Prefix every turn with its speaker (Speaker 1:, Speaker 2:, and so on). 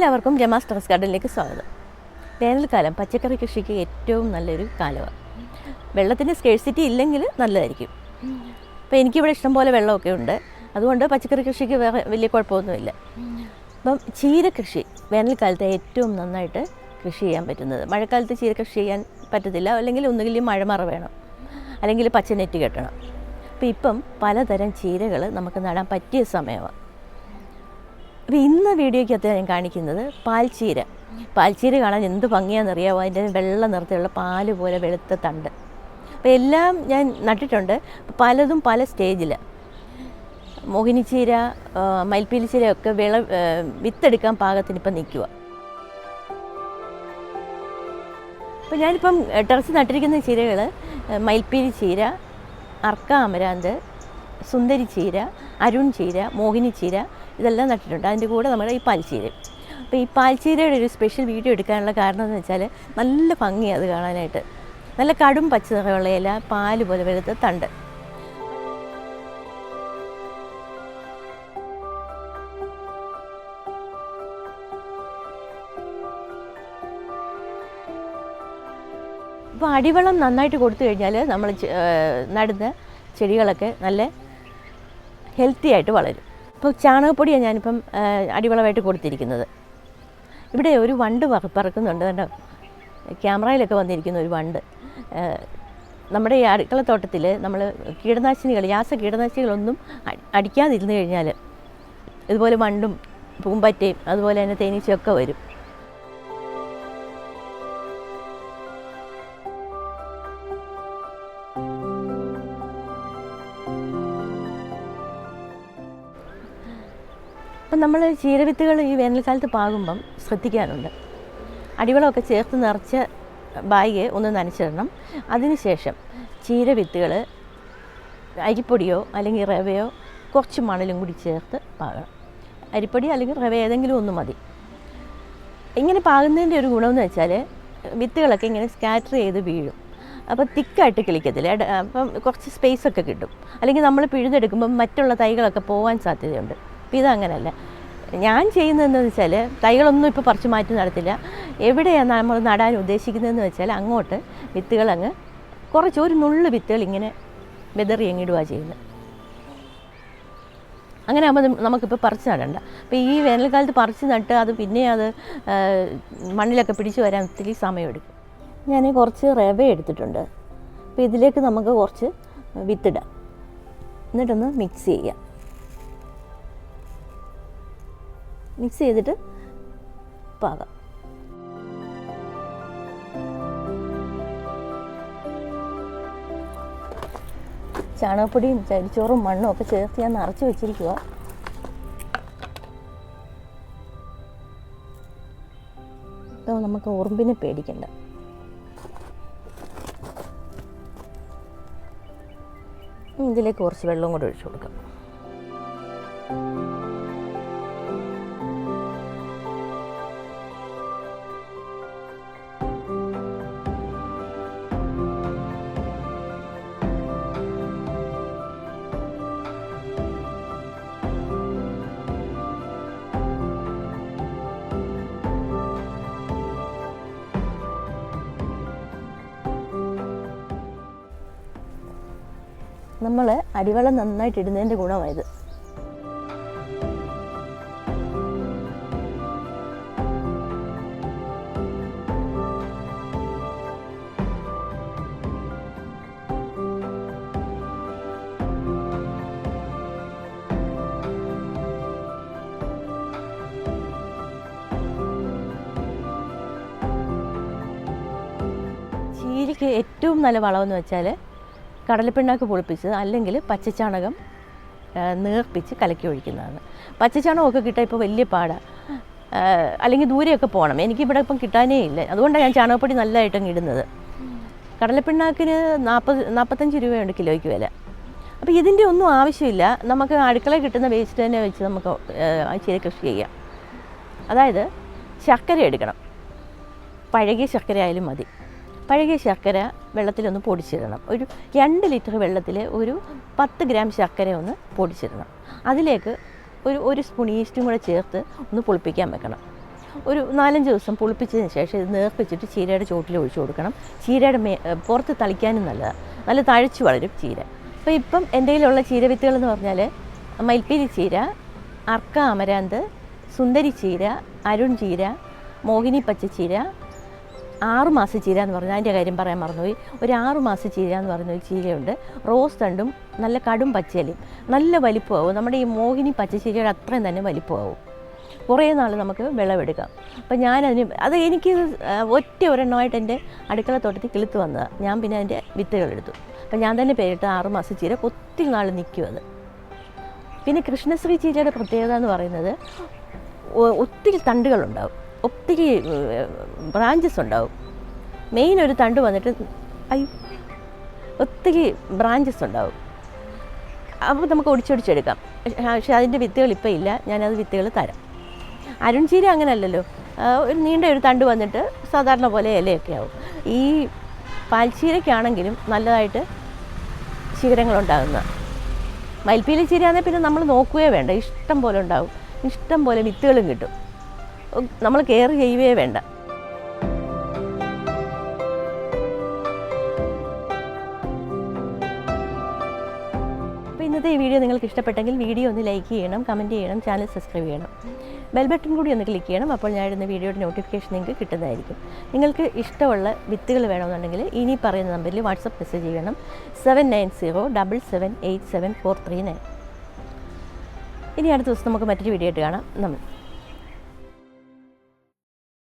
Speaker 1: എല്ലാവർക്കും രമാസ് ടെറസ് ഗാർഡനിലേക്ക് സ്വാഗതം. വേനൽക്കാലം പച്ചക്കറി കൃഷിക്ക് ഏറ്റവും നല്ലൊരു കാലമാണ്. വെള്ളത്തിന്റെ സ്കേഴ്സിറ്റി ഇല്ലെങ്കിൽ നല്ലതായിരിക്കും. അപ്പോൾ എനിക്കിവിടെ ഇഷ്ടംപോലെ വെള്ളമൊക്കെ ഉണ്ട്. അതുകൊണ്ട് പച്ചക്കറി കൃഷിക്ക് വലിയ കുഴപ്പമൊന്നുമില്ല. അപ്പം ചീര കൃഷി വേനൽക്കാലത്ത് ഏറ്റവും നന്നായിട്ട് കൃഷി ചെയ്യാൻ പറ്റുന്നത്. മഴക്കാലത്ത് ചീര കൃഷി ചെയ്യാൻ പറ്റത്തില്ല. അല്ലെങ്കിൽ ഒന്നുകിൽ മഴമറ വേണം. അല്ലെങ്കിൽ പച്ച നെറ്റ് കെട്ടണം. അപ്പോൾ ഇപ്പം പലതരം ചീരകൾ നമുക്ക് നടാൻ പറ്റിയ സമയമാണ്. അപ്പോൾ ഇന്ന് വീഡിയോയ്ക്കകത്ത് ഞാൻ കാണിക്കുന്നത് പാൽച്ചീര. പാൽച്ചീര കാണാൻ എന്ത് ഭംഗിയാണെന്നറിയാമോ അതിന്റെ വെള്ള നിറത്തിലുള്ള പാൽ പോലെ വെളുത്ത തണ്ട്. അപ്പോൾ എല്ലാം ഞാൻ നട്ടിട്ടുണ്ട്. പലതും പല സ്റ്റേജിൽ മോഹിനിച്ചീര മയിൽപ്പീലിച്ചീര ഒക്കെ വിള വിത്തെടുക്കാൻ പാകത്തിന് ഇപ്പം നിൽക്കുക അപ്പോൾ ഞാനിപ്പം ടെറസ് നട്ടിരിക്കുന്ന ചീരകൾ മയിൽപ്പീലി ചീര അർക്ക അമരാന്ത് സുന്ദരി ചീര അരുൺ ചീര മോഹിനി ഇതെല്ലാം നട്ടിട്ടുണ്ട്. അതിന്റെ കൂടെ നമ്മുടെ ഈ പാൽച്ചീര. അപ്പോൾ ഈ പാൽച്ചീരയുടെ ഒരു സ്പെഷ്യൽ വീഡിയോ എടുക്കാനുള്ള കാരണം എന്ന് വെച്ചാൽ നല്ല ഭംഗിയാണ് അത് കാണാനായിട്ട്. നല്ല കടും പച്ച നിറമുള്ള ഇല പാൽ പോലെ വെളുത്ത തണ്ട്. അപ്പോൾ അടിവളം നന്നായിട്ട് കൊടുത്തു കഴിഞ്ഞാൽ നമ്മൾ നടുന്ന ചെടികളൊക്കെ നല്ല ഹെൽത്തി ആയിട്ട് വളരും. ഇപ്പോൾ ചാണകപ്പൊടിയാണ് ഞാനിപ്പം അടിവളമായിട്ട് കൊടുത്തിരിക്കുന്നത്. ഇവിടെ ഒരു വണ്ട് പറ- പറക്കുന്നുണ്ട്. കണ്ടോ? ക്യാമറയിലൊക്കെ വന്നിരിക്കുന്ന ഒരു വണ്ട്. നമ്മുടെ ഈ അടുക്കളത്തോട്ടത്തിൽ നമ്മൾ കീടനാശിനികൾ യാസ കീടനാശിനികളൊന്നും അടിക്കാതിരുന്നു കഴിഞ്ഞാൽ ഇതുപോലെ വണ്ടും പൂമ്പറ്റയും അതുപോലെ തന്നെ തേനീച്ചയൊക്കെ വരും. നമ്മൾ ചീരവിത്തുകൾ ഈ വേനൽക്കാലത്ത് പാകുമ്പം ശ്രദ്ധിക്കാനുണ്ട് അടിവളമൊക്കെ ചേർത്ത് നിറച്ച് ബാഗ് ഒന്ന് നനച്ചിടണം. അതിനുശേഷം ചീരവിത്തുകൾ അരിപ്പൊടിയോ അല്ലെങ്കിൽ റവയോ കുറച്ച് മണലും കൂടി ചേർത്ത് പാകണം. അരിപ്പൊടി അല്ലെങ്കിൽ റവ ഏതെങ്കിലും ഒന്ന് മതി. ഇങ്ങനെ പാകുന്നതിന്റെ ഒരു ഗുണമെന്ന് വെച്ചാൽ വിത്തുകളൊക്കെ ഇങ്ങനെ സ്കാറ്റർ ചെയ്ത് വീഴും. അപ്പോൾ തിക്കായിട്ട് കിളിക്കത്തില്ല. അപ്പം കുറച്ച് സ്പേസ് ഒക്കെ കിട്ടും. അല്ലെങ്കിൽ നമ്മൾ പിഴുതെടുക്കുമ്പം മറ്റുള്ള തൈകളൊക്കെ പോകാൻ സാധ്യതയുണ്ട്. അപ്പോൾ ഇതങ്ങനല്ല. ഞാൻ ചെയ്യുന്നതെന്ന് വെച്ചാൽ തൈകളൊന്നും ഇപ്പോൾ പറിച്ച് മാറ്റി നടത്തില്ല. എവിടെയാണ് നമ്മൾ നടാൻ ഉദ്ദേശിക്കുന്നതെന്ന് വെച്ചാൽ അങ്ങോട്ട് വിത്തുകൾ അങ്ങ് കുറച്ച് ഒരു നുള്ളു വിത്തുകൾ ഇങ്ങനെ വെതറി എങ്ങിടുക ചെയ്യുന്നത് അങ്ങനെ ആകുമ്പോൾ നമുക്കിപ്പോൾ പറിച്ച് നടണ്ട. അപ്പോൾ ഈ വേനൽക്കാലത്ത് പറിച്ച് നട്ട് അത് പിന്നെ അത് മണ്ണിലൊക്കെ പിടിച്ചു വരാൻ ഒത്തിരി സമയമെടുക്കും. ഞാൻ കുറച്ച് റവ എടുത്തിട്ടുണ്ട്. അപ്പോൾ ഇതിലേക്ക് നമുക്ക് കുറച്ച് വിത്തിടാം. എന്നിട്ടൊന്ന് മിക്സ് ചെയ്യാം. മിക്സ് ചെയ്തിട്ട് പാകാം. ചാണകപ്പൊടിയും ചരിച്ചോറും മണ്ണും ഒക്കെ ചേർത്ത് ഞാൻ നിറച്ച് വെച്ചിരിക്കുക അപ്പോൾ നമുക്ക് ഉറുമ്പിനെ പേടിക്കണ്ട. ഇതിലേക്ക് കുറച്ച് വെള്ളം കൂടെ ഒഴിച്ചു കൊടുക്കാം. നമ്മൾ അടിവെള്ളം നന്നായിട്ട് ഇടുന്നതിന്റെ ഗുണമായത്. ഏറ്റവും നല്ല വളമെന്ന് വെച്ചാൽ കടലപ്പിണ്ണാക്ക് പൊളിപ്പിച്ചത് അല്ലെങ്കിൽ പച്ചച്ചാണകം നീർപ്പിച്ച് കലക്കി ഒഴിക്കുന്നതാണ്. പച്ചച്ചാണകമൊക്കെ കിട്ടാൻ ഇപ്പോൾ വലിയ പാടാണ് അല്ലെങ്കിൽ ദൂരെയൊക്കെ പോകണം. എനിക്കിവിടെ ഇപ്പം കിട്ടാനേ ഇല്ല. അതുകൊണ്ടാണ് ഞാൻ ചാണകപ്പൊടി നല്ലതായിട്ടങ്ങ് ഇടുന്നത്. കടലപ്പിണ്ണാക്കിന് നാൽപ്പത് നാൽപ്പത്തഞ്ച് രൂപയുണ്ട് കിലോയ്ക്ക് വില. അപ്പോൾ ഇതിന്റെ ഒന്നും ആവശ്യമില്ല. നമുക്ക് അടുക്കളയിൽ കിട്ടുന്ന വേസ്റ്റ് തന്നെ വെച്ച് നമുക്ക് ചെയ്ത് കൃഷി ചെയ്യാം. അതായത് ശർക്കര എടുക്കണം. പഴകിയ ശർക്കര ആയാലും മതി. പഴകിയ ശർക്കര വെള്ളത്തിലൊന്ന് പൊടിച്ചിടണം. ഒരു രണ്ട് ലിറ്റർ വെള്ളത്തിൽ ഒരു പത്ത് ഗ്രാം ശർക്കര ഒന്ന് പൊടിച്ചിടണം. അതിലേക്ക് ഒരു ഒരു സ്പൂൺ ഈസ്റ്റും കൂടെ ചേർത്ത് ഒന്ന് പുളിപ്പിക്കാൻ വെക്കണം. ഒരു നാലഞ്ച് ദിവസം പുളിപ്പിച്ചതിന് ശേഷം ഇത് നേർപ്പിച്ചിട്ട് ചീരയുടെ ചോട്ടിൽ ഒഴിച്ചു കൊടുക്കണം. ചീരയുടെ മേ പുറത്ത് തളിക്കാനും നല്ലതാണ് നല്ല തഴച്ചു വളരും ചീര. അപ്പോൾ ഇപ്പം എന്റെ കയ്യിലുള്ള ചീര എന്ന് പറഞ്ഞാൽ മയിൽപ്പീലി ചീര അർക്ക അമരാന്ത് സുന്ദരി ചീര അരുൺ ചീര മോഹിനി പച്ചച്ചീര ആറ് മാസ ചീര എന്ന് പറഞ്ഞു. അതിന്റെ കാര്യം പറയാൻ മറന്നുപോയി. ഒരു ആറ് മാസ ചീര എന്ന് പറയുന്ന ഒരു ചീരയുണ്ട്. റോസ് തണ്ടും നല്ല കടും പച്ചയിലും നല്ല വലിപ്പമാവും. നമ്മുടെ ഈ മോഹിനി പച്ചച്ചീരയുടെ അത്രയും തന്നെ വലിപ്പമാവും. കുറേ നാൾ നമുക്ക് വിളവെടുക്കാം. അപ്പം ഞാനതിന് അത് എനിക്ക് ഒറ്റ ഒരെണ്ണമായിട്ട് എന്റെ അടുക്കള തോട്ടത്തിൽ കിളുത്ത് വന്നതാണ് ഞാൻ പിന്നെ അതിന്റെ വിത്തുകൾ എടുത്തു അപ്പം ഞാൻ തന്നെ പേരിട്ട് ആറ് മാസ ചീര ഒത്തിരി നാൾ നിൽക്കും അത്. പിന്നെ കൃഷ്ണശ്രീ ചീരയുടെ പ്രത്യേകത എന്ന് പറയുന്നത് ഒത്തിരി തണ്ടുകളുണ്ടാവും. ഒത്തിരി ബ്രാഞ്ചസ് ഉണ്ടാവും. മെയിൻ ഒരു തണ്ട് വന്നിട്ട് അയ്യോ ഒത്തിരി ബ്രാഞ്ചസ് ഉണ്ടാവും. അപ്പോൾ നമുക്ക് ഒടിച്ചൊടിച്ചെടുക്കാം. പക്ഷേ അതിന്റെ വിത്തുകൾ ഇപ്പോൾ ഇല്ല. ഞാനത് വിത്തുകൾ തരാം. അരുൺചീര അങ്ങനെയല്ലല്ലോ ഒരു നീണ്ട ഒരു തണ്ട് വന്നിട്ട് സാധാരണ പോലെ ഇലയൊക്കെ ആവും. ഈ പാൽച്ചീരയ്ക്കാണെങ്കിലും നല്ലതായിട്ട് ശിഖരങ്ങളുണ്ടാകുന്ന മയിൽപ്പീലി ചീരയാണെങ്കിൽ പിന്നെ നമ്മൾ നോക്കുകയേ വേണ്ട. ഇഷ്ടം പോലെ ഉണ്ടാവും. ഇഷ്ടം പോലെ വിത്തുകളും കിട്ടും. നമ്മൾ കെയർ ചെയ്യുകയേ വേണ്ട. അപ്പോൾ ഇന്നത്തെ ഈ വീഡിയോ നിങ്ങൾക്ക് ഇഷ്ടപ്പെട്ടെങ്കിൽ വീഡിയോ ഒന്ന് ലൈക്ക് ചെയ്യണം കമന്റ് ചെയ്യണം ചാനൽ സബ്സ്ക്രൈബ് ചെയ്യണം. ബെൽ ബട്ടൺ കൂടി ഒന്ന് ക്ലിക്ക് ചെയ്യണം അപ്പോൾ ഞാൻ ഇടുന്ന വീഡിയോയുടെ നോട്ടിഫിക്കേഷൻ നിങ്ങൾക്ക് കിട്ടുന്നതായിരിക്കും. നിങ്ങൾക്ക് ഇഷ്ടമുള്ള വിത്തുകൾ വേണമെന്നുണ്ടെങ്കിൽ ഇനി പറയുന്ന നമ്പറിൽ വാട്സപ്പ് മെസ്സേജ് ചെയ്യണം. Seven nine zero double seven eight seven four three nine ഇനി അടുത്ത ദിവസം നമുക്ക് മറ്റൊരു വീഡിയോ ആയിട്ട് കാണാം. നമ്മൾ